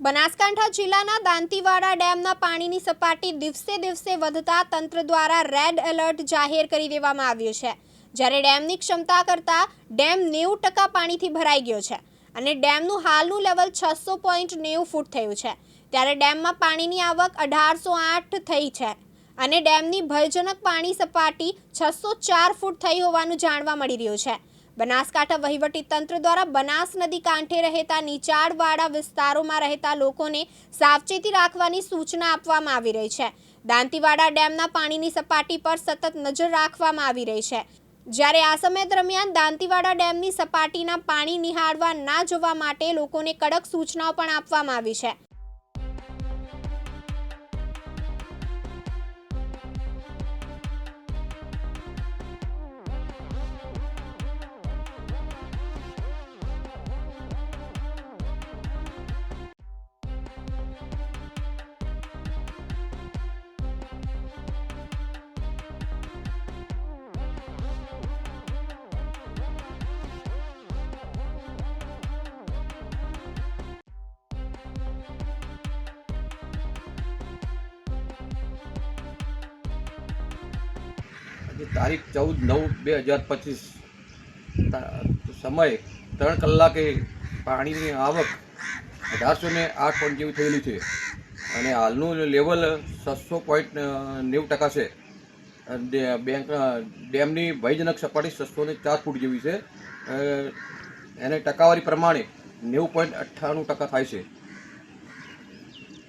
બનાસકાંઠા જિલ્લાના દાંતીવાડા ડેમના પાણીની સપાટી દિવસે દિવસે વધતા તંત્ર દ્વારા રેડ એલર્ટ જાહેર કરી દેવામાં આવ્યું છે. જ્યારે ડેમની ક્ષમતા કરતાં ડેમ નેવું ટકા પાણીથી ભરાઈ ગયો છે અને ડેમનું હાલનું લેવલ છસો પોઈન્ટ નેવું ફૂટ થયું છે. ત્યારે ડેમમાં પાણીની આવક અઢારસો આઠ થઈ છે અને ડેમની ભયજનક પાણી સપાટી છસો ચાર ફૂટ થઈ હોવાનું જાણવા મળી રહ્યું છે. બનાસકાંઠા વહીવટી તંત્ર દ્વારા બનાસ નદી કાંઠે રહેતા નીચાણવાળા વિસ્તારોમાં રહેતા લોકોને સાવચેતી રાખવાની સૂચના આપવામાં આવી રહી છે. દાંતીવાડા ડેમના પાણીની સપાટી પર સતત નજર રાખવામાં આવી રહી છે. જ્યારે આ સમય દરમિયાન દાંતીવાડા ડેમની સપાટીના પાણી નિહાળવા ના જવા માટે લોકોને કડક સૂચનાઓ પણ આપવામાં આવી છે. તારીખ ચૌદ નવ બે હજાર પચીસ. સમય ત્રણ કલાકે પાણીની આવક અઢારસો ને આઠ પોઈન્ટ જેવી થયેલી છે. અને હાલનું લેવલ છસો પોઈન્ટ નેવું ટકા છે. બેંક ડેમની ભયજનક સપાટી છસો ને ચાર ફૂટ જેવી છે. એને ટકાવારી પ્રમાણે નેવું પોઈન્ટ અઠ્ઠાણું ટકા થાય છે.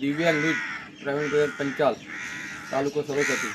દિવ્યાંગ ન્યૂઝ, પ્રવીણ પંચાલ, તાલુકો સરસ્વતી